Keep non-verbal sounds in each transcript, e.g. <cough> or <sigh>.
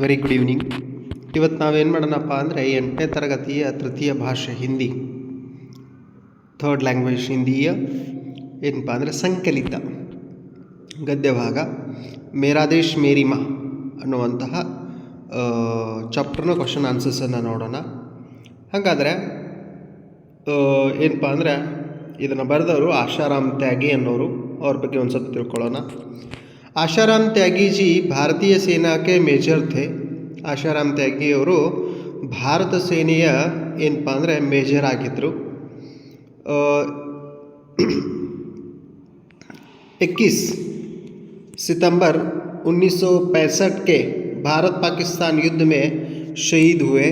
Very good evening ಇವತ್ತು ನಾವೇನು ಮಾಡೋಣಪ್ಪ ಅಂದರೆ ಎಂಟನೇ ತರಗತಿಯ ತೃತೀಯ ಭಾಷೆ, ಹಿಂದಿ. ಥರ್ಡ್ ಲ್ಯಾಂಗ್ವೇಜ್ ಹಿಂದಿಯ ಏನಪ್ಪ ಅಂದರೆ ಸಂಕಲಿತ. ಗದ್ಯ ಭಾಗ ಮೇರಾ ದೇಶ್ ಮೇರಿ ಮಾ ಅನ್ನುವಂತಹ ಚಾಪ್ಟರ್ನ ಕ್ವಶನ್ ಆನ್ಸರ್ಸನ್ನು ನೋಡೋಣ. ಹಾಗಾದರೆ ಏನಪ್ಪ ಅಂದರೆ ಇದನ್ನು ಬರೆದವರು ಆಶಾರಾಮ್ ತ್ಯಾಗಿ ಅನ್ನೋರು. ಅವ್ರ ಬಗ್ಗೆ ಒಂದು ಸ್ವಲ್ಪ ತಿಳ್ಕೊಳ್ಳೋಣ. आशाराम त्यागी जी ಭಾರತೀಯ ಸೇನಾ ಕೆ ಮೇಜರ್ ಥೆ ಆಶಾರಾಮ್ ತ್ಯಾಗಿ ಅವರು ಭಾರತ ಸೇನೆಯ ಏನಪ್ಪ ಅಂದರೆ ಮೇಜರ್ ಆಗಿದ್ದರು इक्कीस सितंबर 1965 के भारत पाकिस्तान युद्ध में शहीद हुए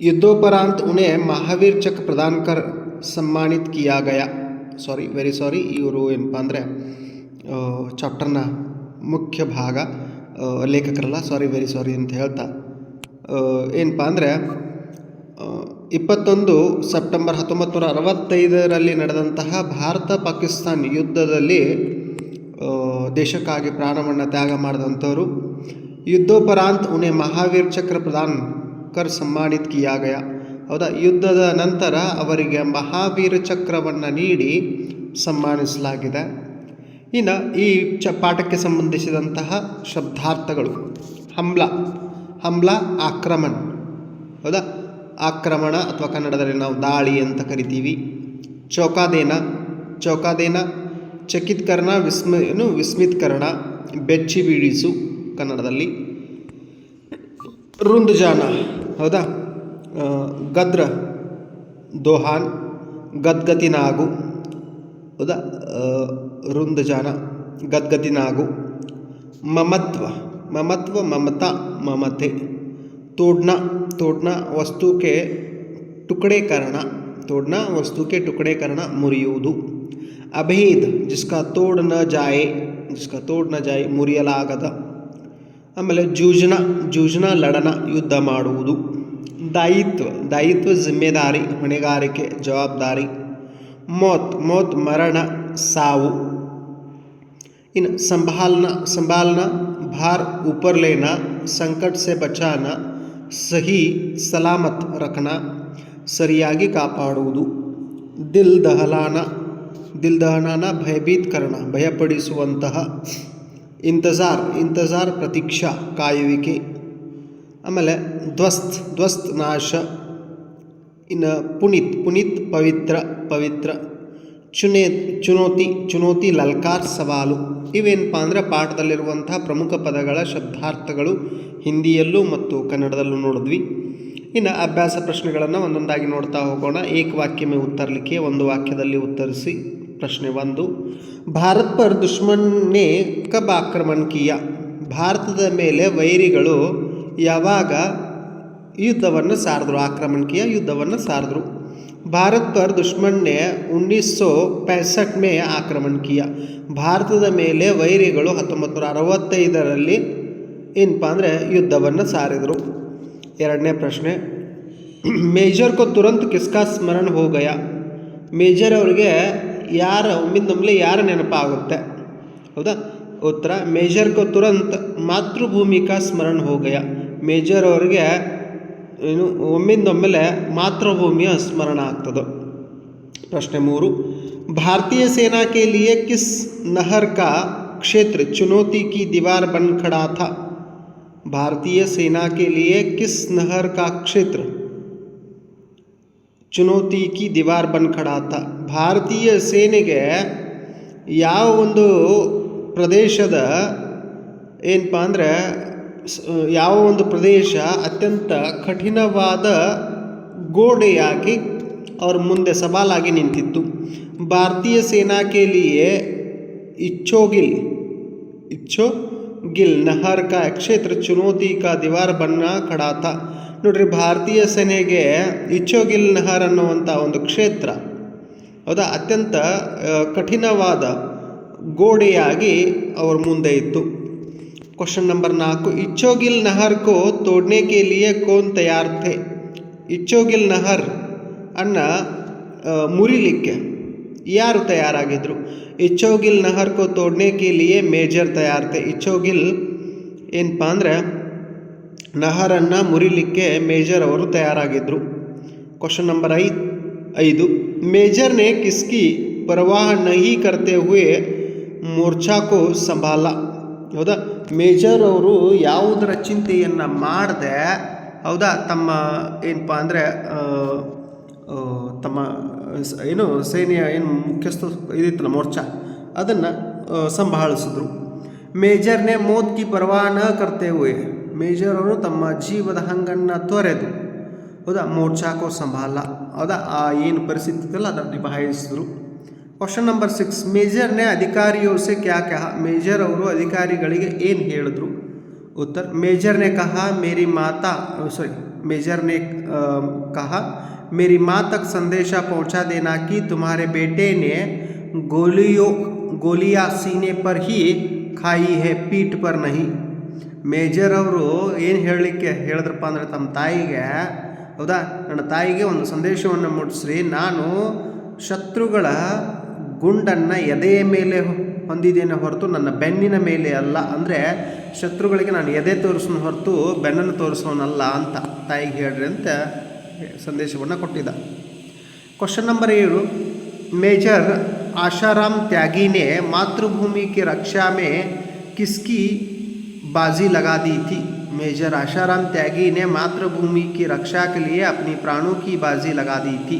युद्धोपरांत उन्हें महावीर चक्र प्रदान कर सम्मानित किया गया ಸಾರಿ ವೆರಿ ಸಾರಿ ಇವರು ಏನಪ್ಪ ಅಂದರೆ ಚಾಪ್ಟರ್ನ ಮುಖ್ಯ ಭಾಗ ಲೇಖಕರಲ್ಲ ಸಾರಿ ವೆರಿ ಸಾರಿ ಅಂತ ಹೇಳ್ತಾ ಏನಪ್ಪ ಅಂದರೆ ಇಪ್ಪತ್ತೊಂದು ಸೆಪ್ಟೆಂಬರ್ ಹತ್ತೊಂಬತ್ತು ನೂರ ಅರವತ್ತೈದರಲ್ಲಿ ನಡೆದಂತಹ ಭಾರತ ಪಾಕಿಸ್ತಾನ್ ಯುದ್ಧದಲ್ಲಿ ದೇಶಕ್ಕಾಗಿ ಪ್ರಾಣವನ್ನು ತ್ಯಾಗ ಮಾಡಿದಂಥವರು ಯುದ್ಧೋಪರಾಂತ್ ಉನೆ ಮಹಾವೀರ್ ಚಕ್ರ ಪ್ರಧಾನ್ ಕರ್ ಸಮ್ಮಾನಿತ್ ಕಿಯಾ ಗಯ. ಹೌದಾ? ಯುದ್ಧದ ನಂತರ ಅವರಿಗೆ ಮಹಾವೀರ ಚಕ್ರವನ್ನು ನೀಡಿ ಸನ್ಮಾನಿಸಲಾಗಿದೆ. ಇನ್ನು ಈ ಚ ಪಾಠಕ್ಕೆ ಸಂಬಂಧಿಸಿದಂತಹ ಶಬ್ದಾರ್ಥಗಳು. ಹಂಬ್ಲ ಹಂಬ್ಲ ಆಕ್ರಮಣ. ಹೌದಾ? ಆಕ್ರಮಣ ಅಥವಾ ಕನ್ನಡದಲ್ಲಿ ನಾವು ದಾಳಿ ಅಂತ ಕರಿತೀವಿ. ಚೌಕಾದೇನ ಚೌಕಾದೇನ, ಚಕಿತ್ಕರಣ, ವಿಸ್ಮ, ಏನು ವಿಸ್ಮಿತ್ಕರಣ ಬೆಚ್ಚಿ ಬೀಳಿಸು ಕನ್ನಡದಲ್ಲಿ. ರುಂದುಜಾನ. ಹೌದಾ? ಗದ್ರ ದೋಹಾನ್ ಗದ್ಗತಿನಾಗು ಹೌದಾ ಆ, ರುಂದ್ಜಾನ ಗದ್ಗತಿನಾಗು ಮಮತ್ವ ಮಮತ್ವ ಮಮತಾ ಮಮತೆ तोड़ना तोड़ना वस्तु के टुकड़े करना तोड़ना वस्तु के टुकड़े करना ಮುರಿಯುವುದು ಅಭೇದ್ ಜಿಸ್ಕಾ ತೋಡ್ ನ ಜಾಯೆ ಜಿಸ್ಕಾ ತೋಡ್ ನ ಜಾಯೆ ಮುರಿಯಲಾಗದ ಆಮೇಲೆ ಜೂಜನ ಜೂಜನ ಲಡನ ಯುದ್ಧ ಮಾಡುವುದು ದಾಯಿತ್ವ ದಾಯಿತ್ವ ಜಿಮ್ಮೆದಾರಿ ಹೊಣೆಗಾರಿಕೆ ಜವಾಬ್ದಾರಿ ಮೌತ್ ಮೌತ್ ಮರಣ ಸಾವು इन संभालना संभालना भार ऊपर लेना संकट से बचाना सही सलामत रखना ಸರಿಯಾಗಿ ಕಾಪಾಡುವುದು ದಿಲ್ ದಹಲಾನ ದಿಲ್ ದಹನಾನ ಭಯಭೀತ್ ಕರಣ ಭಯಪಡಿಸುವಂತಹ ಇಂತಜಾರ್ ಇಂತಜಾರ್ ಪ್ರತೀಕ್ಷಾ ಕಾಯುವಿಕೆ ಆಮೇಲೆ ಧ್ವಸ್ತ್ ಧ್ವಸ್ತ್ ನಾಶ, ಇನ್ನು ಪುನೀತ್ ಪುನೀತ್ ಪವಿತ್ರ ಪವಿತ್ರ, ಚುನೇ, ಚುನೋತಿ ಚುನೋತಿ ಲಲ್ಕಾರ್ ಸವಾಲು. ಇವೇನಪ್ಪ ಅಂದರೆ ಪಾಠದಲ್ಲಿರುವಂತಹ ಪ್ರಮುಖ ಪದಗಳ ಶಬ್ದಾರ್ಥಗಳು ಹಿಂದಿಯಲ್ಲೂ ಮತ್ತು ಕನ್ನಡದಲ್ಲೂ ನೋಡಿದ್ವಿ. ಇನ್ನು ಅಭ್ಯಾಸ ಪ್ರಶ್ನೆಗಳನ್ನು ಒಂದೊಂದಾಗಿ ನೋಡ್ತಾ ಹೋಗೋಣ. ಏಕ ಉತ್ತರಲಿಕ್ಕೆ ಒಂದು ವಾಕ್ಯದಲ್ಲಿ ಉತ್ತರಿಸಿ ಪ್ರಶ್ನೆ ಒಂದು. ಭಾರತ್ ಪರ್ ದುಶ್ಮನ್ನೇ ಕಬ್ ಆಕ್ರಮಣಕೀಯ ಭಾರತದ ಮೇಲೆ ವೈರಿಗಳು ಯಾವಾಗ ಯುದ್ಧವನ್ನು ಸಾರಿದ್ರು, ಆಕ್ರಮಣಕೀಯ ಯುದ್ಧವನ್ನು ಸಾರಿದ್ರು. ಭಾರತ್ ಪರ್ ದುಷ್ಮಣ್ಣೆ ಉನ್ನೀಸ್ ಸೋ ಪ್ಯಾಸಟ್ ಮೇ ಆಕ್ರಮಣಕೀಯ. ಭಾರತದ ಮೇಲೆ ವೈರಿಗಳು ಹತ್ತೊಂಬತ್ತು ನೂರ ಅರವತ್ತೈದರಲ್ಲಿ ಏನಪ್ಪ ಅಂದರೆ ಯುದ್ಧವನ್ನು ಸಾರಿದರು. ಎರಡನೇ ಪ್ರಶ್ನೆ, ಮೇಜರ್ ಕೋ ತುರಂತ ಕಿಸ್ಕಾ ಸ್ಮರಣ ಹೋಗಯ ಮೇಜರ್ ಅವರಿಗೆ ಯಾರ, ಒಮ್ಮಿಂದ ನಮ್ಮಲ್ಲಿ ಯಾರ ನೆನಪಾಗುತ್ತೆ ಹೌದಾ? ಉತ್ತರ, ಮೇಜರ್ ಕೋ ತುರಂತ ಮಾತೃಭೂಮಿಕಾ ಸ್ಮರಣ ಹೋಗಯ ಮೇಜರ್ ಅವ್ರಿಗೆ ಏನು ಒಮ್ಮಿಂದೊಮ್ಮೆಲೆ ಮಾತೃಭೂಮಿಯ ಸ್ಮರಣ ಆಗ್ತದೆ. भारतीय सेना के लिए किस नहर का क्षेत्र चुनौती की दीवार बन खड़ा था भारतीय सेना के लिए किस नहर का क्षेत्र चुनौती की दीवार बन खड़ा था भारतीय सेने ಯಾವ ಒಂದು ಪ್ರದೇಶದ ಏನಪ್ಪ ಯಾವ ಒಂದು ಪ್ರದೇಶ ಅತ್ಯಂತ ಕಠಿಣವಾದ ಗೋಡೆಯಾಗಿ ಅವ್ರ ಮುಂದೆ ಸವಾಲಾಗಿ ನಿಂತಿತ್ತು. ಭಾರತೀಯ ಸೇನಾ ಕೇಲಿಯೇ ಲಿಯೆ ಇಚ್ಛೋಗಿಲ್ ಇಚ್ಛೋ ಗಿಲ್ ನಹರ್ ಕಾ ಕ್ಷೇತ್ರ ಚುನೌತಿ ಕಾ ದಿವಾರ್ ಬಣ್ಣ ಕಡಾತ. ನೋಡ್ರಿ, ಭಾರತೀಯ ಸೇನೆಗೆ ಇಚ್ಛೋಗಿಲ್ ನಹರ್ ಅನ್ನುವಂಥ ಒಂದು ಕ್ಷೇತ್ರ, ಹೌದಾ, ಅತ್ಯಂತ ಕಠಿಣವಾದ ಗೋಡೆಯಾಗಿ ಅವ್ರ ಮುಂದೆ ಇತ್ತು. ಕ್ವಶನ್ ನಂಬರ್ ನಾಲ್ಕು, ಇಚ್ಚೋಗಿಲ್ नहर को तोड़ने के लिए कौन तैयार थे ಇಚ್ಚೋಗಿಲ್ ನಹರ್ ಅನ್ನ ಮುರಿಲಿಕ್ಕೆ ಯಾರು ತಯಾರಾಗಿದ್ದರು ಇಚ್ಚೋಗಿಲ್ ನಹರ್ಕೋ ಕೋ ತೋಡ್ನೆ ಕೆ ಲಿಯೆ ಮೇಜರ್ ತಯಾರತೆ ಇಚ್ಚೋಗಿಲ್ ಏನಪ್ಪ ಅಂದರೆ ನಹರನ್ನು ಮುರಿಲಿಕ್ಕೆ ಮೇಜರ್ ಅವರು ತಯಾರಾಗಿದ್ದರು ಕ್ವಶನ್ ನಂಬರ್ ಐದು ಐದು, ಮೇಜರ್ನೇ ಕಿಸ್ಕಿ ಪರವಾಹ ನಹಿ ಕರ್ತೆ ಹುಯೆ ಮೋರ್ಚಾಕೋ ಸಂಭಾಲ. ಹೌದಾ? ಮೇಜರ್ ಅವರು ಯಾವುದರ ಚಿಂತೆಯನ್ನು ಮಾಡದೆ, ಹೌದಾ? ತಮ್ಮ ಏನಪ್ಪ ಅಂದರೆ ತಮ್ಮ ಏನು ಸೇನೆಯ ಏನು ಮುಖ್ಯಸ್ಥ ಇದಿತ್ತಲ್ಲ ಮೋರ್ಚಾ, ಅದನ್ನು ಸಂಭಾಳಿಸಿದ್ರು. ಮೇಜರ್ನೇ ಮೋದ್ಕಿ ಪರವಾನ ಪರವಾ ನ ಕರ್ತೆ ಹುಯೆ. ಮೇಜರ್ ಅವರು ತಮ್ಮ ಜೀವದ ಹಂಗನ್ನು ತೊರೆದು, ಹೌದಾ? ಮೋರ್ಚಾಕೋ ಸಂಭಾಲ ಹೌದಾ? ಆ ಏನು ಪರಿಸ್ಥಿತಿ ಇತ್ತಲ್ಲ ಅದನ್ನು ನಿಭಾಯಿಸಿದ್ರು. ಕ್ವಶನ್ ನಂಬರ್ ಸಿಕ್ಸ್ ಮೇಜರ್ನೇ ಅಧಿಕಾರಿಯೋ ಸೆ ಕ್ಯಾ ಕಹ ಮೇಜರ್ ಅವರು ಅಧಿಕಾರಿಗಳಿಗೆ ಏನು ಹೇಳಿದ್ರು उत्तर मेजर ने कहा मेरी माता सॉरी मेजर ने अ, कहा मेरी माँ तक संदेशा पहुंचा देना कि तुम्हारे बेटे ने गोलियों गोलियां सीने पर ही खाई है पीठ पर नहीं ಮೇಜರ್ ಅವರು ಏನು ಹೇಳಲಿಕ್ಕೆ ಹೇಳಿದ್ರಪ್ಪ ಅಂದರೆ ತಮ್ಮ ತಾಯಿಗೆ ಹೌದಾ ನನ್ನ ತಾಯಿಗೆ ಒಂದು ಸಂದೇಶವನ್ನು ಮುಟ್ಟಿಸ್ರಿ ನಾನು ಶತ್ರುಗಳ ಗುಂಡನ್ನು ಎದೆಯ ಮೇಲೆ ಹೊಂದಿದ್ದೇನೆ ಹೊರತು ನನ್ನ ಬೆನ್ನಿನ ಮೇಲೆ ಅಲ್ಲ ಅಂದರೆ ಶತ್ರುಗಳಿಗೆ ನಾನು ಎದೆ ತೋರಿಸೋನು ಹೊರತು ಬೆನ್ನನ್ನು ತೋರಿಸೋನಲ್ಲ ಅಂತ ತಾಯಿಗೆ ಹೇಳ್ರಿ ಅಂತ ಸಂದೇಶವನ್ನು ಕೊಟ್ಟಿದ್ದ क्वेश्चन नंबर ಏಳು मेजर आशाराम त्यागी ने मातृभूमि की रक्षा में किसकी बाजी लगा दी थी मेजर आशाराम त्यागी ने मातृभूमि की रक्षा के लिए अपनी प्राणों की बाजी लगा दी थी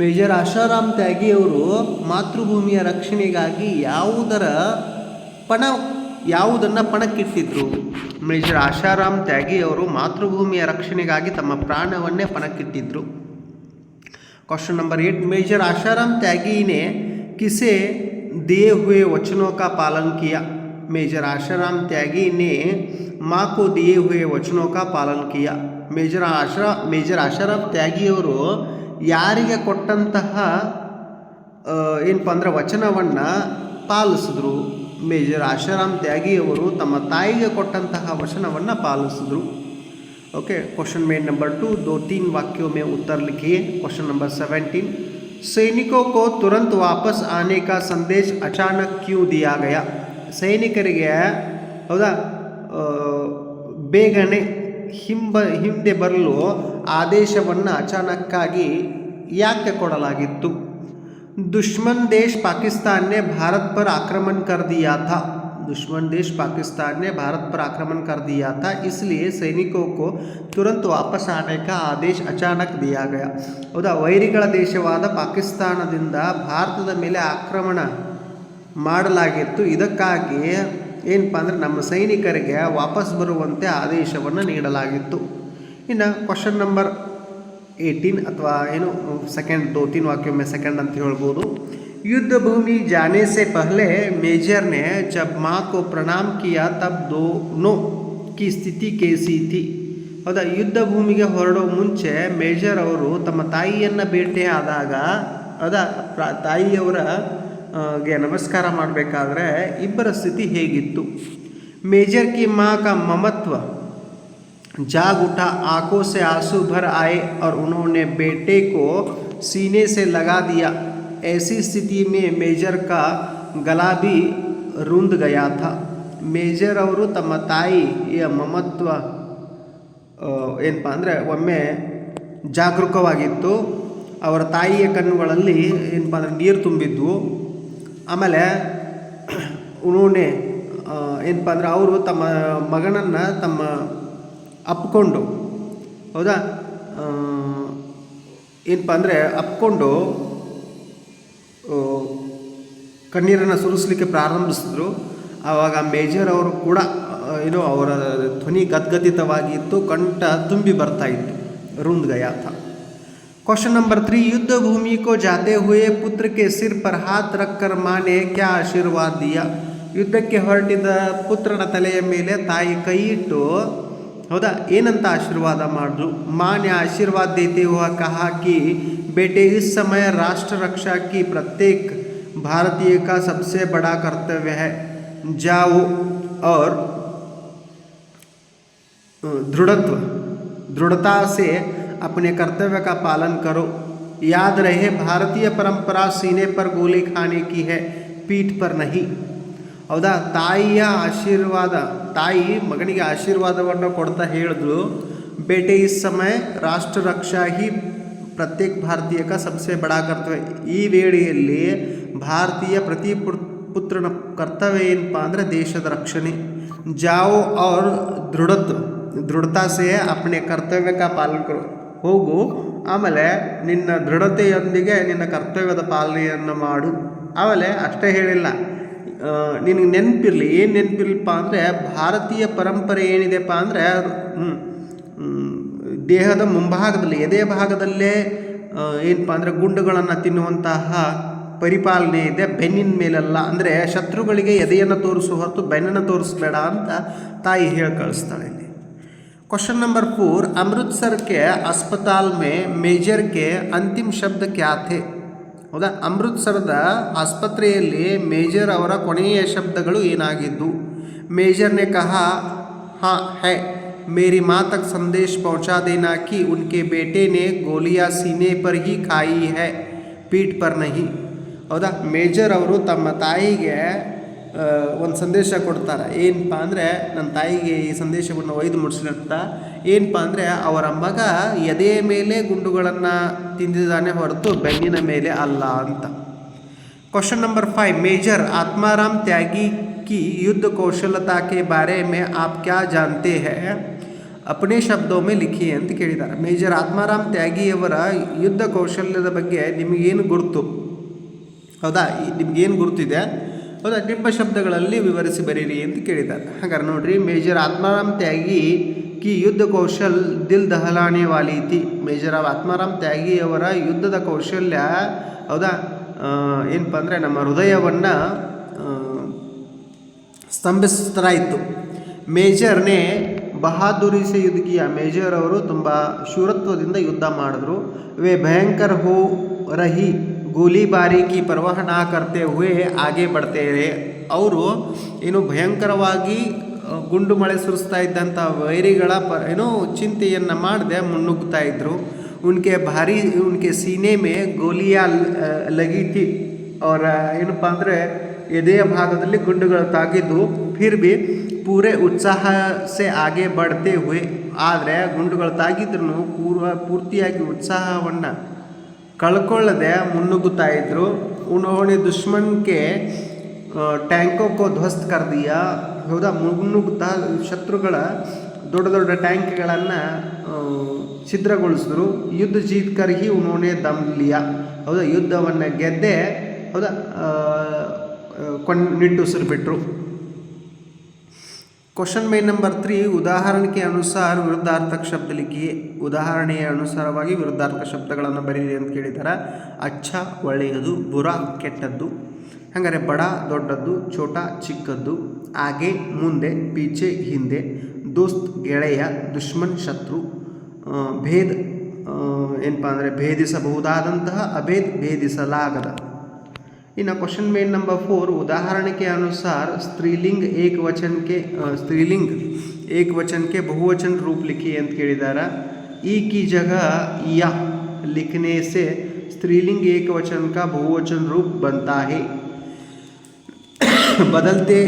ಮೇಜರ್ ಆಶಾರಾಮ್ ತ್ಯಾಗಿ ಅವರು ಮಾತೃಭೂಮಿಯ ರಕ್ಷಣೆಗಾಗಿ ಯಾವುದರ ಪಣ ಯಾವುದನ್ನು ಪಣಕ್ಕಿಟ್ಟಿದ್ರು ಮೇಜರ್ ಆಶಾರಾಮ್ ತ್ಯಾಗಿ ಅವರು ಮಾತೃಭೂಮಿಯ ರಕ್ಷಣೆಗಾಗಿ ತಮ್ಮ ಪ್ರಾಣವನ್ನೇ ಪಣಕ್ಕಿಟ್ಟಿದ್ರು question number eight major Asharam Tyagi ने किसे दिए हुए वचनों का पालन किया मेजर आशाराम त्यागी ने माँ को दिए हुए वचनों का पालन किया ಮೇಜರ್ ಆಶಾ ಮೇಜರ್ ಆಶಾರಾಮ್ ತ್ಯಾಗಿ ಅವರು ಯಾರಿಗೆ ಕೊಟ್ಟಂತಹ ಆ, ಏನಪ್ಪ ಅಂದ್ರೆ ವಚನವನ್ನು ಪಾಲಿಸಿದ್ರು ಮೇಜರ್ ಆಶಾರಾಮ್ ತ್ಯಾಗಿ ಅವರು ತಮ್ಮ ತಾಯಿಗೆ ಕೊಟ್ಟಂತಹ ವಚನವನ್ನು ಪಾಲಿಸಿದ್ರು ओके क्वेश्चन में नंबर टू दो तीन वाक्यों में उत्तर लिखिए क्वेश्चन नंबर सेवेंटीन सैनिकों को तुरंत वापस आने का संदेश अचानक क्यों दिया गया ಸೈನಿಕರಿಗೆ ಹೌದಾ ಆ, ಬೇಗನೆ ಹಿಂಬ ಹಿಂದೆ ಬರಲು ಆದೇಶವನ್ನು ಅಚಾನಕ್ಕಾಗಿ ಯಾಕೆ ಕೊಡಲಾಗಿತ್ತು दुश्मन देश पाकिस्तान ने भारत पर आक्रमण कर दिया था दुश्मन देश पाकिस्तान ने भारत पर आक्रमण कर दिया था इसलिए सैनिकों को तुरंत वापस आने का आदेश अचानक दिया गया ಹೌದಾ ವೈರಿಗಳ ದೇಶವಾದ ಪಾಕಿಸ್ತಾನದಿಂದ ಭಾರತದ ಮೇಲೆ ಆಕ್ರಮಣ ಮಾಡಲಾಗಿತ್ತು ಇದಕ್ಕಾಗಿ ಏನಪ್ಪ ಅಂದರೆ ನಮ್ಮ ಸೈನಿಕರಿಗೆ ವಾಪಸ್ ಬರುವಂತೆ ಆದೇಶವನ್ನು ನೀಡಲಾಗಿತ್ತು ಇನ್ನು ಕ್ವಶನ್ ನಂಬರ್ ಏಯ್ಟೀನ್ ಅಥವಾ ಏನು ಸೆಕೆಂಡ್ दो तीन वाक्यों में सेकंड ಅಂತ ಹೇಳ್ಬೋದು युद्ध भूमि जाने से पहले मेजर ने जब माँ को प्रणाम किया तब दोनों की स्थिति कैसी थी ಹೌದಾ ಯುದ್ಧ ಭೂಮಿಗೆ ಹೊರಡೋ ಮುಂಚೆ ಮೇಜರ್ ಅವರು ತಮ್ಮ ತಾಯಿಯನ್ನು ಭೇಟಿ ಆದಾಗ ಹೌದಾ ಪ್ರ ತಾಯಿಯವರ ಆ, ಗೆ ನಮಸ್ಕಾರ ಮಾಡಬೇಕಾದ್ರೆ ಇಬ್ಬರ ಸ್ಥಿತಿ ಹೇಗಿತ್ತು ಮೇಜರ್ ಕಿ ಮಾ ಕಾ ಮಮತ್ವ जाग उठा आंखों से आंसू भर आए और उन्होंने बेटे को सीने से लगा दिया ऐसी स्थिति में मेजर का गला भी रुंध गया था ಮೇಜರ್ ಅವರು ತಮ್ಮ ತಾಯಿಯ ಮಮತ್ವ ಆ, ಏನಪ್ಪ ಅಂದರೆ ಒಮ್ಮೆ ಜಾಗರೂಕವಾಗಿತ್ತು ಅವರ ತಾಯಿಯ ಕಣ್ಣುಗಳಲ್ಲಿ ಏನಪ್ಪ ಅಂದರೆ ನೀರು ತುಂಬಿದ್ವು ಆಮೇಲೆ ಉಣೋಣೆ ಏನಪ್ಪ ಅಂದರೆ ಅವರು ತಮ್ಮ ಮಗನನ್ನು ತಮ್ಮ ಅಪ್ಕೊಂಡು ಹೌದಾ ಆ, ಏನಪ್ಪ ಅಂದರೆ ಅಪ್ಕೊಂಡು ಆ, ಕಣ್ಣೀರನ್ನು ಸುರಿಸ್ಲಿಕ್ಕೆ ಪ್ರಾರಂಭಿಸಿದ್ರು ಆವಾಗ ಮೇಜರ್ ಅವರು ಕೂಡ ಆ, ಏನೋ ಅವರ ಧ್ವನಿ ಗದ್ಗದಿತವಾಗಿತ್ತು ಕಂಠ ತುಂಬಿ ಬರ್ತಾ ಇತ್ತು रुंद गया था क्वेश्चन नंबर थ्री युद्ध भूमि को जाते हुए पुत्र के सिर पर हाथ रखकर माँ ने क्या आशीर्वाद दिया ಯುದ್ಧಕ್ಕೆ ಹೊರಟಿದ ಪುತ್ರನ ತಲೆಯ ಮೇಲೆ ತಾಯಿ ಕೈ ಇಟ್ಟು ಹೌದಾ ಏನಂತ ಆಶೀರ್ವಾದ ಮಾಡಿದ್ರು माँ ने आशीर्वाद देते हुए कहा कि बेटे इस समय राष्ट्र रक्षा की प्रत्येक भारतीय का सबसे बड़ा कर्तव्य है जाओ और दृढ़त्व दृढ़ता से अपने कर्तव्य का पालन करो याद रहे भारतीय परंपरा सीने पर गोली खाने की है ಪೀಠ್ ಪರ್ ನಹಿ ಹೌದಾ? ತಾಯಿಯ ಆಶೀರ್ವಾದ, ತಾಯಿ ಮಗನಿಗೆ ಆಶೀರ್ವಾದವನ್ನು ಕೊಡ್ತಾ ಹೇಳಿದ್ರು ಬೇಟೆ ಈ ಸಮಯ ರಾಷ್ಟ್ರ ರಕ್ಷಾ ಹಿ ಪ್ರತ್ಯೇಕ ಭಾರತೀಯಕ ಸಂಸ್ಥೆ ಬಡಾಕರ್ತವೆ ಈ ವೇಳೆಯಲ್ಲಿ ಭಾರತೀಯ ಪ್ರತಿ ಪುತ್ರನ ಕರ್ತವ್ಯ ಏನಪ್ಪ ಅಂದರೆ ದೇಶದ ರಕ್ಷಣೆ. ಜಾವು ಅವ್ರ ದೃಢತ್ ದೃಢತಾಸೆ ಅಪ್ಪಣೆ ಕರ್ತವ್ಯಕ ಪಾಲಕರು ಹೋಗು, ಆಮೇಲೆ ನಿನ್ನ ದೃಢತೆಯೊಂದಿಗೆ ನಿನ್ನ ಕರ್ತವ್ಯದ ಪಾಲನೆಯನ್ನು ಮಾಡು. ಆಮೇಲೆ ಅಷ್ಟೇ ಹೇಳಿಲ್ಲ. ನಿನಗೆ ನೆನಪಿರಲಿ ಏನು ನೆನಪಿರ್ಲಪ್ಪ ಅಂದರೆ ಭಾರತೀಯ ಪರಂಪರೆ ಏನಿದೆಪ್ಪ ಅಂದರೆ ದೇಹದ ಮುಂಭಾಗದಲ್ಲಿ ಎದೆ ಭಾಗದಲ್ಲೇ ಆ, ಏನಪ್ಪ ಅಂದರೆ ಗುಂಡುಗಳನ್ನು ತಿನ್ನುವಂತಹ ಪರಿಪಾಲನೆ ಇದೆ ಬೆನ್ನಿನ ಮೇಲಲ್ಲ ಅಂದರೆ ಶತ್ರುಗಳಿಗೆ ಎದೆಯನ್ನು ತೋರಿಸು ಹೊರತು ಬೆನ್ನನ್ನು ತೋರಿಸ್ಬೇಡ ಅಂತ ತಾಯಿ ಹೇಳಿ ಕಳಿಸ್ತಾಳೆ ಇಲ್ಲಿ क्वेश्चन नंबर फोर अमृतसर के अस्पताल में मेजर के अंतिम शब्द क्या थे ಹೌದಾ ಅಮೃತ್ಸರದ ಆಸ್ಪತ್ರೆಯಲ್ಲಿ ಮೇಜರ್ ಅವರ ಕೊನೆಯ ಶಬ್ದಗಳು ಏನಾಗಿದ್ದು ಮೇಜರ್ನೆ ಕಹಾ ಹಾ ಹೈ मेरी माँ तक संदेश पहुंचा देना कि उनके बेटे ने गोलियां सीने पर ही खाई है ಪೀಠ್ ಪರ್ ನಹಿ ಹೌದಾ ಮೇಜರ್ ಅವರು ತಮ್ಮ ತಾಯಿಗೆ ಒಂದು ಸಂದೇಶ ಕೊಡ್ತಾರೆ. ಏನಪ್ಪ ಅಂದರೆ ನನ್ನ ತಾಯಿಗೆ ಈ ಸಂದೇಶವನ್ನು ಒಯ್ದು ಮುಡಿಸಿದಂತ ಏನಪ್ಪ ಅಂದರೆ ಅವರ ಮಗ ಎದೆಯ ಮೇಲೆ ಗುಂಡುಗಳನ್ನು ತಿಂದಿದ್ದಾನೆ ಹೊರತು ಬೆನ್ನಿನ ಮೇಲೆ ಅಲ್ಲ ಅಂತ. Question number five major Atmaram Tyagi ಕಿ ಯುದ್ಧ ಕೌಶಲತಾ ಕೆ ಬಾರೆ ಮೇ ಆಪ್ ಕ್ಯಾ ಜಾನ್ತೆ ಹೇ ಅಪನೇ ಶಬ್ದೋ ಲಿಖಿ ಅಂತ ಕೇಳಿದ್ದಾರೆ. ಮೇಜರ್ ಆತ್ಮಾರಾಮ್ ತ್ಯಾಗಿಯವರ ಯುದ್ಧ ಕೌಶಲ್ಯದ ಬಗ್ಗೆ ನಿಮಗೇನು ಗುರುತು? ಹೌದಾ? ನಿಮಗೇನು ಗುರುತಿದೆ? ಹೌದಾ ನಿಮ್ಮ ಶಬ್ದಗಳಲ್ಲಿ ವಿವರಿಸಿ ಬರೀರಿ ಅಂತ ಕೇಳಿದ್ದಾರೆ. ಹಾಗಾದ್ರೆ ನೋಡ್ರಿ, ಮೇಜರ್ ಆತ್ಮಾರಾಮ್ ತ್ಯಾಗಿ ಕಿ ಯುದ್ಧ ಕೌಶಲ್ ದಿಲ್ ದಹಲಾನೆ ವಾಲಿ ತಿ ಮೇಜರ್ ಆತ್ಮಾರಾಮ್ ತ್ಯಾಗಿಯವರ ಯುದ್ಧದ ಕೌಶಲ್ಯ, ಹೌದಾ? ಏನಪ್ಪ ಅಂದರೆ ನಮ್ಮ ಹೃದಯವನ್ನು ಸ್ತಂಭಿಸ್ತಾ ಇತ್ತು ಮೇಜರ್ನೇ ಬಹಾದುರಿ ಸೆ ಯುದ್ಧ ಕಿಯ ಮೇಜರ್ ಅವರು ತುಂಬ ಶೂರತ್ವದಿಂದ ಯುದ್ಧ ಮಾಡಿದ್ರು. ವೇ ಭಯಂಕರ ಹೋ ರಹಿ ಗೋಲಿಬಾರಿ ಕಿ ಪರ್ವಾಹ ನಾ ಕರ್ತೆ ಹುವೆ ಆಗೆ ಬಡ್ತೇವೆ ಅವರು ಏನು ಭಯಂಕರವಾಗಿ ಗುಂಡು ಮಳೆ ಸುರಿಸ್ತಾ ಇದ್ದಂಥ ವೈರಿಗಳ ಪ ಏನೋ ಚಿಂತೆಯನ್ನು ಮಾಡದೆ ಮುನ್ನುಗ್ತಾ ಇದ್ದರು ಉನ್ಕೆ ಭಾರಿ, ಉನ್ಕೆ ಸೀನೆ ಮೇ ಗೋಲಿಯ ಲಗೀತಿ. ಅವರ, ಏನಪ್ಪ ಅಂದರೆ, ಎದೆಯ ಭಾಗದಲ್ಲಿ ಗುಂಡುಗಳು ತಾಗಿದ್ದು, ಫಿರ್ ಬಿ ಪೂರೆ ಉತ್ಸಾಹ ಸೆ ಆಗೆ ಬಡ್ತೇ ಹುವೆ. ಆದರೆ ಗುಂಡುಗಳು ತಾಗಿದ್ರೂ ಪೂರ್ವ, ಪೂರ್ತಿಯಾಗಿ ಉತ್ಸಾಹವನ್ನು ಕಳ್ಕೊಳ್ಳದೆ ಮುನ್ನುಗ್ಗುತ್ತಾ ಇದ್ರು. ಉನ್ಹೋಣೆ ದುಶ್ಮನ್ಗೆ ಟ್ಯಾಂಕೋ ಕೋ ಧ್ವಸ್ತ್ ಕರ್ದೀಯ? ಹೌದಾ? ಮುನ್ನುಗ್ಗುತ್ತಾ? ಶತ್ರುಗಳ ದೊಡ್ಡ ದೊಡ್ಡ ಟ್ಯಾಂಕ್ಗಳನ್ನು ಛಿದ್ರಗೊಳಿಸಿದ್ರು. ಯುದ್ಧ ಜೀತ್ ಕರ್ಹಿ ಉನ್ಹೋಣೆ ದಮ್ ಲಿಯಾ. ಹೌದಾ? ಯುದ್ಧವನ್ನು ಗೆದ್ದೆ, ಹೌದಾ? ಕೊಂಡ್, ನಿಟ್ಟುಸಿರು ಬಿಟ್ಟರು ಕ್ವಶನ್ ಮೈ ನಂಬರ್ ತ್ರೀ ಉದಾಹರಣೆಗೆ ಅನುಸಾರ ವಿರುದ್ಧಾರ್ಥಕ ಶಬ್ದ ಲಿಖಿಯೇ ಉದಾಹರಣೆಯ ಅನುಸಾರವಾಗಿ ವಿರುದ್ಧಾರ್ಥಕ ಶಬ್ದಗಳನ್ನು ಬರೀರಿ ಅಂತ ಕೇಳಿದ್ದಾರೆ ಅಚ್ಚ, ಒಳ್ಳೆಯದು, ಬುರ, ಕೆಟ್ಟದ್ದು. ಹಾಗಾದರೆ ಬಡ, ದೊಡ್ಡದ್ದು, ಛೋಟ, ಚಿಕ್ಕದ್ದು. ಹಾಗೆ ಮುಂದೆ, ಪೀಚೆ, ಹಿಂದೆ. ದೋಸ್ತ್, ಗೆಳೆಯ, ದುಶ್ಮನ್, ಶತ್ರು. ಭೇದ ಏನಪ್ಪ ಅಂದರೆ ಭೇದಿಸಬಹುದಾದಂತಹ, ಅಭೇದ್, ಭೇದಿಸಲಾಗದ. ಇನ್ನು क्वेश्चन में नंबर फोर उदाहरण के अनुसार स्त्रीलिंग एक वचन के अ, स्त्रीलिंग एक वचन के बहुवचन रूप लिखिए ಅಂತ ಕೇಳಿದಾರ ई की जगह या लिखने से स्त्रीलिंग एक वचन का बहुवचन रूप बनता है <coughs> ಬದಲ್ತೆ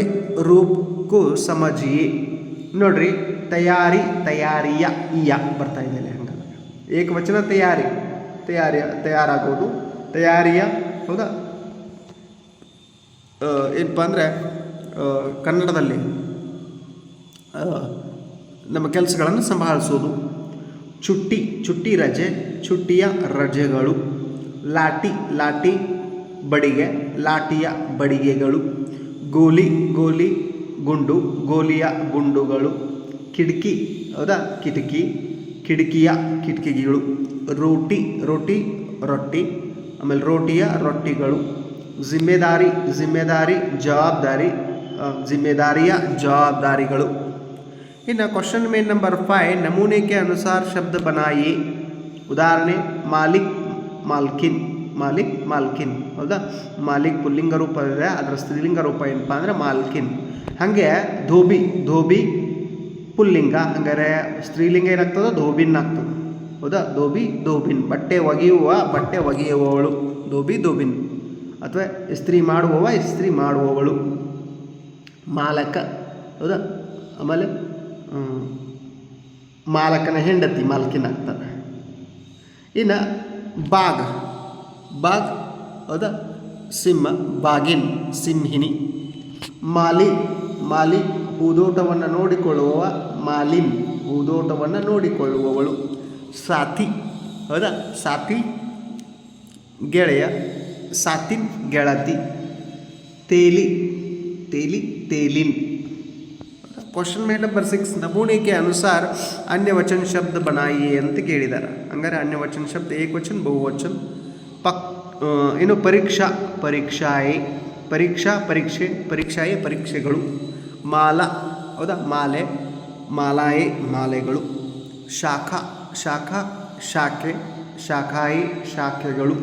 ರೂಪ್ ಕು ಸಮಜಿಯೇ ನೋಡ್ರಿ ತಯಾರಿ ತಯಾರಿಯ ಇಯ ಬರ್ತಾ ಇದೆ ಇಲ್ಲಿ ಹಂಗಲ್ಲ ಏಕವಚನ ತಯಾರಿ ತಯಾರಿಯ ತಯಾರಾಗೋದು ತಯಾರಿಯ ಹೌದಾ ಆ, ಏನಪ್ಪ ಅಂದರೆ ಕನ್ನಡದಲ್ಲಿ ನಮ್ಮ ಕೆಲಸಗಳನ್ನು ಸಂಭಾಳಿಸೋದು. ಚುಟ್ಟಿ ಚುಟ್ಟಿ ರಜೆ, ಚುಟ್ಟಿಯ ರಜೆಗಳು, ಲಾಟಿ ಲಾಟಿ ಬಡಿಗೆ, ಲಾಟಿಯ ಬಡಿಗೆಗಳು, ಗೋಲಿ ಗೋಲಿ ಗುಂಡು, ಗೋಲಿಯ ಗುಂಡುಗಳು, ಕಿಟಕಿ, ಹೌದಾ? ಕಿಟಕಿ, ಕಿಟಕಿಯ ಕಿಟಕಿಗಳು, ರೋಟಿ ರೋಟಿ, ರೊಟ್ಟಿ, ಆಮೇಲೆ ರೋಟಿಯ ರೊಟ್ಟಿಗಳು. ಜಿಮ್ಮೆದಾರಿ ಜಿಮ್ಮೆದಾರಿ, ಜವಾಬ್ದಾರಿ ಜಿಮ್ಮೆದಾರಿಯ ಜವಾಬ್ದಾರಿಗಳು. ಇನ್ನು ಕ್ವಶನ್ ಮೇನ್ ನಂಬರ್ ಫೈವ್ ನಮೂನೆಗೆ ಅನುಸಾರ ಶಬ್ದ ಬನಾಯಿ. ಉದಾಹರಣೆ, ಮಾಲಿಕ್ ಮಾಲ್ಕಿನ್ ಮಾಲಿಕ್ ಮಾಲ್ಕಿನ್. ಹೌದಾ? ಮಾಲಿಕ್ ಪುಲ್ಲಿಂಗ ರೂಪ ಇದೆ, ಅದರ ಸ್ತ್ರೀಲಿಂಗ ರೂಪ ಏನಪ್ಪ ಅಂದರೆ ಮಾಲ್ಕಿನ್. ಹಾಗೆ ಧೋಬಿ ಧೋಬಿ ಪುಲ್ಲಿಂಗ. ಹಂಗಾರೆ ಸ್ತ್ರೀಲಿಂಗ ಏನಾಗ್ತದೆ? ಧೋಬಿನ್ ಆಗ್ತದೆ. ಹೌದಾ? ಧೋಬಿ, ಧೋಬಿನ್. ಬಟ್ಟೆ ಒಗೆಯುವ, ಬಟ್ಟೆ ಒಗೆಯುವವಳು. ಧೋಬಿ, ಧೋಬಿನ್. ಅಥವಾ ಇಸ್ತ್ರಿ ಮಾಡುವವ ಇಸ್ತ್ರಿ ಮಾಡುವವಳು. ಮಾಲಕ, ಹೌದಾ? ಆಮೇಲೆ ಮಾಲಕನ ಹೆಂಡತಿ ಮಾಲಕಿನ ಆಗ್ತಾರೆ ಇನ್ನು ಬಾಗ್ ಬಾಗ್ ಹೌದಾ? ಸಿಂಹ, ಬಾಗಿನ್ ಸಿಂಹಿನಿ ಮಾಲಿ ಮಾಲಿ, ಹೂದೋಟವನ್ನು ನೋಡಿಕೊಳ್ಳುವವ ಮಾಲಿನ್, ಹೂದೋಟವನ್ನು ನೋಡಿಕೊಳ್ಳುವವಳು. ಸಾಥಿ ಹೌದಾ? ಸಾಥಿ ಗೆಳೆಯ ಸಾತಿನ್ ಗೆಳತಿ. ತೇಲಿ ತೇಲಿ, ತೇಲಿನ್. ಕ್ವಶನ್ ಮೇಲೆ ನಂಬರ್ ಸಿಕ್ಸ್ ನಮೂನಿಕೆ ಅನುಸಾರ ಅನ್ಯವಚನ ಶಬ್ದ ಬನಾಯಿ ಅಂತ ಕೇಳಿದ್ದಾರೆ ಹಂಗಾರೆ ಅನ್ಯವಚನ ಶಬ್ದ ಏಕವಚನ ಬಹುವಚನ ಪಕ್ ಏನು ಪರೀಕ್ಷಾ, ಪರೀಕ್ಷಾಯೇ, ಪರೀಕ್ಷಾ, ಪರೀಕ್ಷೆ, ಪರೀಕ್ಷಾಯೇ, ಪರೀಕ್ಷೆಗಳು. ಮಾಲ, ಹೌದಾ? ಮಾಲೆ, ಮಾಲಾಯೇ, ಮಾಲೆಗಳು. ಶಾಖಾ ಶಾಖಾ, ಶಾಖೆ, ಶಾಖಾಯಿ, ಶಾಖೆಗಳು.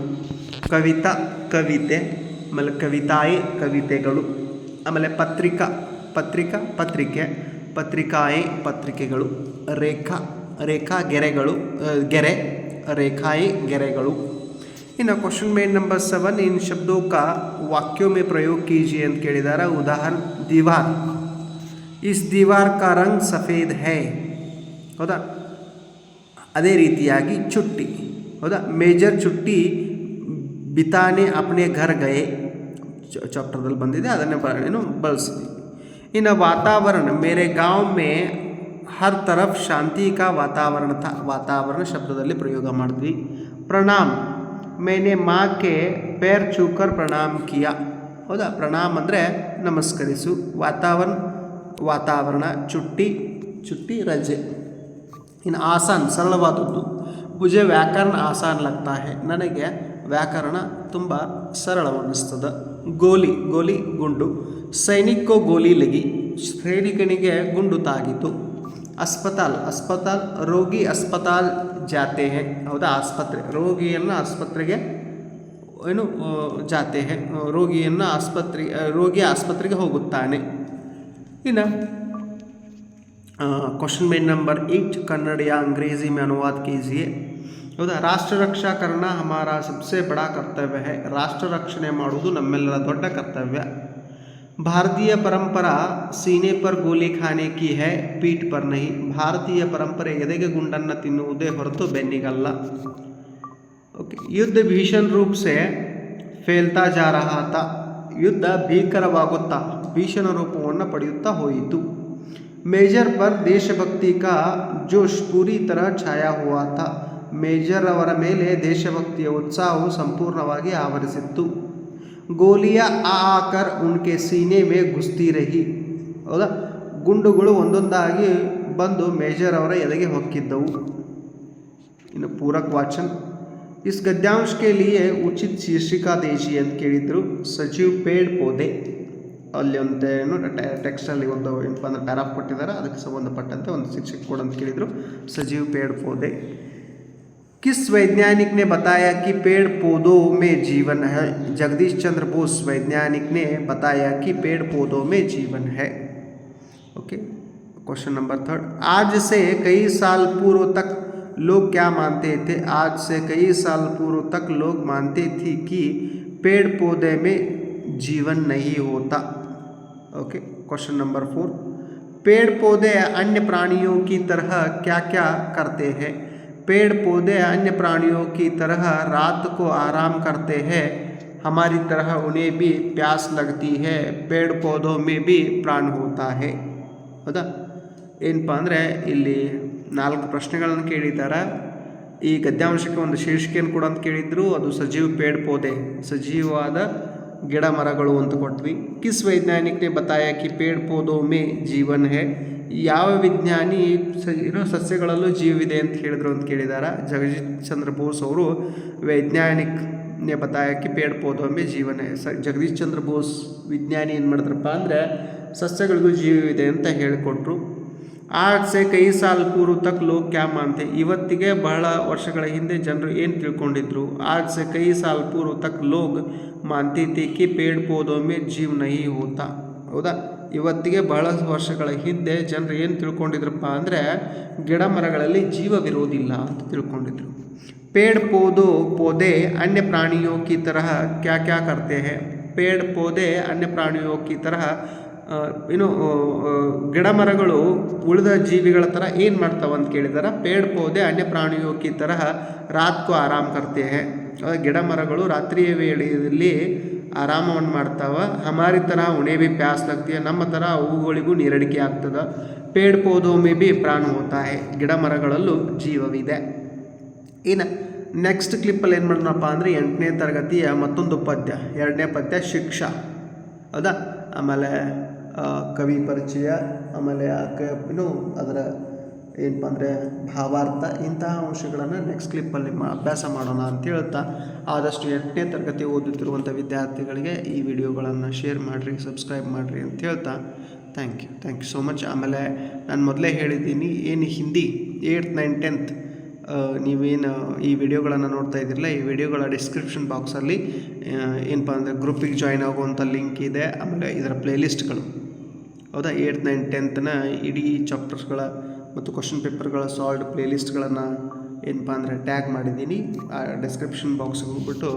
ಕವಿತಾ, ಕವಿತೆ, ಆಮೇಲೆ ಕವಿತಾಯಿ, ಕವಿತೆಗಳು, ಆಮೇಲೆ ಪತ್ರಿಕಾ ಪತ್ರಿಕಾ, ಪತ್ರಿಕೆ, ಪತ್ರಿಕಾಯಿ, ಪತ್ರಿಕೆಗಳು, ರೇಖಾ ರೇಖಾ ಗೆರೆಗಳು ಗೆರೆ, ರೇಖಾಯಿ ಗೆರೆಗಳು. ಇನ್ನು ಕ್ವಶನ್ ಮೇಡ್ ನಂಬರ್ ಸೆವೆನ್ ಇನ್ ಶಬ್ದೋ ಕಾ ವಾಕ್ಯೋ ಪ್ರಯೋಗ ಕೀಜಿಯೇ ಅಂತ ಕೇಳಿದ್ದಾರೆ ಉದಾಹರಣೆ, ದಿವಾರ್. ಇಸ್ ದಿವಾರ್ ಕಾ ರಂಗ್ ಸಫೇದ್ ಹೇ? ಹೌದಾ? ಅದೇ ರೀತಿಯಾಗಿ ಚುಟ್ಟಿ. ಹೌದಾ? ಮೇಜರ್ ಚುಟ್ಟಿ ಬಿತಾನೆ ಅಪ್ನೆ ಘರ್ ಗಯೆ ಚಾಪ್ಟರ್ದಲ್ಲಿ ಬಂದಿದೆ, ಅದನ್ನೇ ಏನು ಬಳಸಿದ್ವಿ ಇನ್ನು ವಾತಾವರಣ, ಮೇರೆ ಗಾಂವ್ ಮೇ ಹರ್ ತರಫ್ ಶಾಂತಿ ಕಾ ವಾತಾವರಣ ಥ ವಾತಾವರಣ ಶಬ್ದದಲ್ಲಿ ಪ್ರಯೋಗ ಮಾಡಿದ್ವಿ. ಪ್ರಣಾಮ್, ಮೇನೆ ಮಾಕೆ ಪೇರ್ ಚೂಕರ್ ಪ್ರಣಾಮ್ ಕಿಯಾ. ಹೌದಾ? ಪ್ರಣಾಮ್ ಅಂದರೆ ನಮಸ್ಕರಿಸು. ವಾತಾವರಣ ವಾತಾವರಣ, ಚುಟ್ಟಿ ಚುಟ್ಟಿ ರಜೆ. ಇನ್ನು ಆಸಾನ್, ಸರಳವಾದದ್ದು. ಮುಜೆ ವ್ಯಾಕರಣ ಆಸಾನ್ ಲಗ್ತಾ ಹೇ. ನನಗೆ ವ್ಯಾಕರಣ ತುಂಬ ಸರಳವನ್ನಿಸ್ತದೆ ಗೋಲಿ ಗೋಲಿ ಗುಂಡು ಸೈನಿಕೋ ಗೋಲಿ ಲಗಿ ಸೈನಿಕನಿಗೆ ಗುಂಡು ತಾಗಿತು ಅಸ್ಪತಾಲ್ ಅಸ್ಪತಾಲ್ ರೋಗಿ ಅಸ್ಪತಾಲ್ ಜಾತೆ ಹೇ ಹೌದಾ ಆಸ್ಪತ್ರೆ ರೋಗಿಯನ್ನು ಆಸ್ಪತ್ರೆಗೆ ಏನು ಆ, ಜಾತೆ ಹೇ ರೋಗಿಯನ್ನು ಆಸ್ಪತ್ರೆ ಆ, ರೋಗಿ ಆಸ್ಪತ್ರೆಗೆ ಹೋಗುತ್ತಾನೆ ಇನ್ನು क्वेश्चन में नंबर एट कन्नड़ या अंग्रेजी में अनुवाद कीजिए ಹೌದಾ? ರಾಷ್ಟ್ರ ರಕ್ಷಾ ಕರ್ಣ ಹಮಾರ ಸಬ್ಸೆ ಬಡಾ ಕರ್ತವ್ಯ है ರಾಷ್ಟ್ರ ರಕ್ಷಣೆ ಮಾಡುವುದು ನಮ್ಮೆಲ್ಲರ ದೊಡ್ಡ ಕರ್ತವ್ಯ. ಭಾರತೀಯ ಪರಂಪರಾ ಸೀನೆ ಪರ್ ಗೋಲಿ ಖಾನೆ ಕಿ ಹೈ, ಪೀಠ್ ಪರ್ ನಹಿ. ಭಾರತೀಯ ಪರಂಪರೆ ಎದೆಗೆ ಗುಂಡನ್ನು ತಿನ್ನುವುದೇ ಹೊರತು ಬೆನ್ನಿಗಲ್ಲ. ಓಕೆ, ಯುದ್ಧ ಭೀಷಣ ರೂಪ ಸೆ ಫೇಲ್ತಾ ಜಾ ರಹಾ ತಾ ಯುದ್ಧ ಭೀಕರವಾಗುತ್ತಾ ಭೀಷಣ ರೂಪವನ್ನು ಪಡೆಯುತ್ತಾ ಹೋಯಿತು. ಮೇಜರ್ ಪರ್ ದೇಶಭಕ್ತಿ ಕಾ ಜೋಶ್ ಪೂರಿ ತರ ಛಾಯಾ ಹುವಾ ತಾ ಮೇಜರ್ ಅವರ ಮೇಲೆ ದೇಶಭಕ್ತಿಯ ಉತ್ಸಾಹವು ಸಂಪೂರ್ಣವಾಗಿ ಆವರಿಸಿತ್ತು. ಗೋಲಿಯ ಆ ಆಕರ್ ಉಣಕೆ ಸೀನೆ ಮೇ ಗುಸ್ತಿ ರಹಿ. ಹೌದಾ? ಗುಂಡುಗಳು ಒಂದೊಂದಾಗಿ ಬಂದು ಮೇಜರ್ ಅವರ ಎದೆಗೆ ಹೊಕ್ಕಿದ್ದವು. ಇನ್ನು ಪೂರಕ್ ವಾಚನ್. ಇಸ್ ಗದ್ಯಾಂಶಕ್ಕೆ ಲಿಯೆ ಉಚಿತ ಶೀರ್ಷಿಕಾ ದೇಶಿ ಅಂತ ಕೇಳಿದ್ರು. ಸಚಿವ್ ಪೇಡ್ ಪೋದೆ. ಅಲ್ಲಿ ಒಂದು ಏನು ಟೆಕ್ಸ್ಟಲ್ಲಿ ಒಂದು ಏನಪ್ಪ ಅಂದ್ರೆ ಪ್ಯಾರಾಫ್ ಕೊಟ್ಟಿದ್ದಾರೆ. ಅದಕ್ಕೆ ಸಂಬಂಧಪಟ್ಟಂತೆ ಒಂದು ಶಿಕ್ಷಕ ಕೊಡು ಅಂತ ಕೇಳಿದರು. ಸಜೀವ್ ಪೇಡ್ ಪೋದೆ. किस वैज्ञानिक ने बताया कि पेड़ पौधों में जीवन है? जगदीश चंद्र बोस वैज्ञानिक ने बताया कि पेड़ पौधों में जीवन है। Okay, question number third. आज से कई साल पूर्व तक लोग क्या मानते थे? आज से कई साल पूर्व तक लोग मानते थे कि पेड़ पौधे में जीवन नहीं होता। Okay, question number four. पेड़ पौधे अन्य प्राणियों की तरह क्या क्या करते हैं? पेड़ पौधे अन्य प्राणियों की तरह रात को आराम करते हैं हमारी तरह उन्हें भी प्यास लगती है पेड़ पौधों में भी प्राण होता है ಹೌದಾ ಏನಪ್ಪ ಅಂದರೆ ಇಲ್ಲಿ ನಾಲ್ಕು ಪ್ರಶ್ನೆಗಳನ್ನು ಕೇಳಿದ್ದಾರೆ ಈ ಗದ್ಯಾಂಶಕ್ಕೆ ಒಂದು ಶೀರ್ಷಿಕೆಯನ್ನು ಕೂಡ ಅಂತ ಕೇಳಿದ್ರು ಅದು ಸಜೀವ ಪೇಡ್ ಪೌಧೆ ಸಜೀವವಾದ ಗಿಡ ಮರಗಳು ಅಂತ ಕೊಟ್ವಿ ಕಿಸ್ ವೈಜ್ಞಾನಿಕನೇ ಬತಾಯ ಕಿ ಪೇಡ್ ಪೌಧೋ ಮೇ ಜೀವನ್ ಹೇ ಯಾವ ವಿಜ್ಞಾನಿ ಸ ಏನು ಸಸ್ಯಗಳಲ್ಲೂ ಜೀವಿದೆ ಅಂತ ಹೇಳಿದ್ರು ಅಂತ ಕೇಳಿದಾರ. ಜಗಜಿತ್ ಚಂದ್ರ ಬೋಸ್ ಅವರು ವೈಜ್ಞಾನಿಕ್ ನೇ ಬತಾಯಕ್ಕೆ ಪೇಡ್ ಪೋದೊಮ್ಮೆ ಜೀವನ ಸ, ಜಗದೀಶ್ ಚಂದ್ರ ಬೋಸ್ ವಿಜ್ಞಾನಿ ಏನು ಮಾಡಿದ್ರಪ್ಪ ಅಂದರೆ ಸಸ್ಯಗಳಿಗೂ ಜೀವವಿದೆ ಅಂತ ಹೇಳಿಕೊಟ್ರು. ಆ ಸೆ ಕೈ ಸಾಲ್ ಕೂರು ತಕ್ ಲೋಕ್ ಕ್ಯಾ ಅಂತೆ. ಇವತ್ತಿಗೆ ಬಹಳ ವರ್ಷಗಳ ಹಿಂದೆ ಜನರು ಏನು ತಿಳ್ಕೊಂಡಿದ್ರು? ಆ ಸೆ ಕೈ ಸಾಲ್ ಪೂರ್ವ ತಕ್ ಲೋಗ್ ಮಾಂತಿ ತಿಕ್ಕಿ ಕಿ ಪೇಡ್ ಪೋದೊಮ್ಮೆ ಜೀವನ ಈ ಹೋತ. ಹೌದಾ? ಇವತ್ತಿಗೆ ಬಹಳ ವರ್ಷಗಳ ಹಿಂದೆ ಜನರು ಏನು ತಿಳ್ಕೊಂಡಿದ್ರಪ್ಪ ಅಂದರೆ ಗಿಡ ಮರಗಳಲ್ಲಿ ಜೀವವಿರೋದಿಲ್ಲ ಅಂತ ತಿಳ್ಕೊಂಡಿದ್ರು. ಪೇಡ್ ಪೋದು ಪೋದೆ ಅನ್ಯ ಪ್ರಾಣಿಯೋ ಕಿ ತರಹ ಕ್ಯಾ ಕ್ಯಾ ಕರ್ತೆ ಹೇ. ಪೇಡ್ ಪೋದೆ ಅನ್ಯ ಪ್ರಾಣಿಯೋ ಕಿ ತರಹ ಏನು ಗಿಡ ಮರಗಳು ಉಳಿದ ಜೀವಿಗಳ ಥರ ಏನು ಮಾಡ್ತಾವೆ ಅಂತ ಕೇಳಿದಾರೆ? ಪೇಡ್ ಪೋದೆ ಅನ್ಯ ಪ್ರಾಣಿಯೋ ಕಿ ತರಹ ರಾತ್ಕು ಆರಾಮ್ ಕರ್ತೆ ಹೇ. ಗಿಡ ಮರಗಳು ರಾತ್ರಿಯ ವೇಳೆಯಲ್ಲಿ ಆರಾಮವನ್ನು ಮಾಡ್ತಾವ. ಹಮಾರಿ ಥರ ಉಣೆ ಬಿ ಪ್ಯಾಸ್ ನಮ್ಮ ಥರ ಅವುಗಳಿಗೂ ನೀರಡಿಕೆ ಆಗ್ತದೆ. ಪೇಡ್ ಪೋದೋ ಮೇ ಬಿ ಪ್ರಾಣ ಹೋತಾ ಹೇ ಗಿಡ ಮರಗಳಲ್ಲೂ ಜೀವವಿದೆ. ಇನ್ನು ನೆಕ್ಸ್ಟ್ ಕ್ಲಿಪ್ಪಲ್ಲಿ ಏನು ಮಾಡೋಣಪ್ಪ ಅಂದರೆ ಎಂಟನೇ ತರಗತಿಯ ಮತ್ತೊಂದು ಪದ್ಯ. ಎರಡನೇ ಪದ್ಯ ಶಿಕ್ಷಾ. ಹೌದಾ? ಆಮೇಲೆ ಕವಿ ಪರಿಚಯ, ಆಮೇಲೆ ಏನು ಅದರ ಏನಪ್ಪ ಅಂದರೆ ಭಾವಾರ್ಥ, ಇಂತಹ ಅಂಶಗಳನ್ನು ನೆಕ್ಸ್ಟ್ ಕ್ಲಿಪ್ಪಲ್ಲಿ ಮಾ ಅಭ್ಯಾಸ ಮಾಡೋಣ ಅಂತ ಹೇಳ್ತಾ ಆದಷ್ಟು ಎಂಟನೇ ತರಗತಿ ಓದುತ್ತಿರುವಂಥ ವಿದ್ಯಾರ್ಥಿಗಳಿಗೆ ಈ ವಿಡಿಯೋಗಳನ್ನು ಶೇರ್ ಮಾಡಿರಿ ಸಬ್ಸ್ಕ್ರೈಬ್ ಮಾಡಿರಿ ಅಂತ ಹೇಳ್ತಾ thank you thank you so much ಆಮೇಲೆ ನಾನು ಮೊದಲೇ ಹೇಳಿದ್ದೀನಿ, ಏನು ಹಿಂದಿ? ಏಯ್ಟ್ ನೈನ್ ಟೆಂತ್ ನೀವೇನು ಈ ವಿಡಿಯೋಗಳನ್ನು ನೋಡ್ತಾ ಇದ್ದಿರಲ್ಲ, ಈ ವಿಡಿಯೋಗಳ ಡಿಸ್ಕ್ರಿಪ್ಷನ್ ಬಾಕ್ಸಲ್ಲಿ ಏನಪ್ಪ ಅಂದರೆ ಗ್ರೂಪಿಗೆ ಜಾಯ್ನ್ ಆಗುವಂಥ ಲಿಂಕ್ ಇದೆ. ಆಮೇಲೆ ಇದರ ಪ್ಲೇಲಿಸ್ಟ್ಗಳು ಹೌದಾ? ಏಯ್ಟ್ ನೈನ್ ಟೆಂತ್ನ ಇಡೀ ಚಾಪ್ಟರ್ಸ್ಗಳ ಮತ್ತು ಕ್ವಶನ್ ಪೇಪರ್ಗಳ ಸಾಲ್ಡ್ ಪ್ಲೇಲಿಸ್ಟ್ಗಳನ್ನು ಏನಪ್ಪ ಅಂದರೆ ಟ್ಯಾಗ್ ಮಾಡಿದ್ದೀನಿ. ಆ ಡಿಸ್ಕ್ರಿಪ್ಷನ್ ಬಾಕ್ಸ್ಗೆ ಹೋಗ್ಬಿಟ್ಟು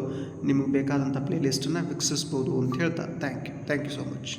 ನಿಮಗೆ ಬೇಕಾದಂಥ ಪ್ಲೇಲಿಸ್ಟನ್ನು ವೀಕ್ಷಿಸ್ಬೋದು ಅಂತ ಹೇಳ್ತಾ. Thank you thank you so much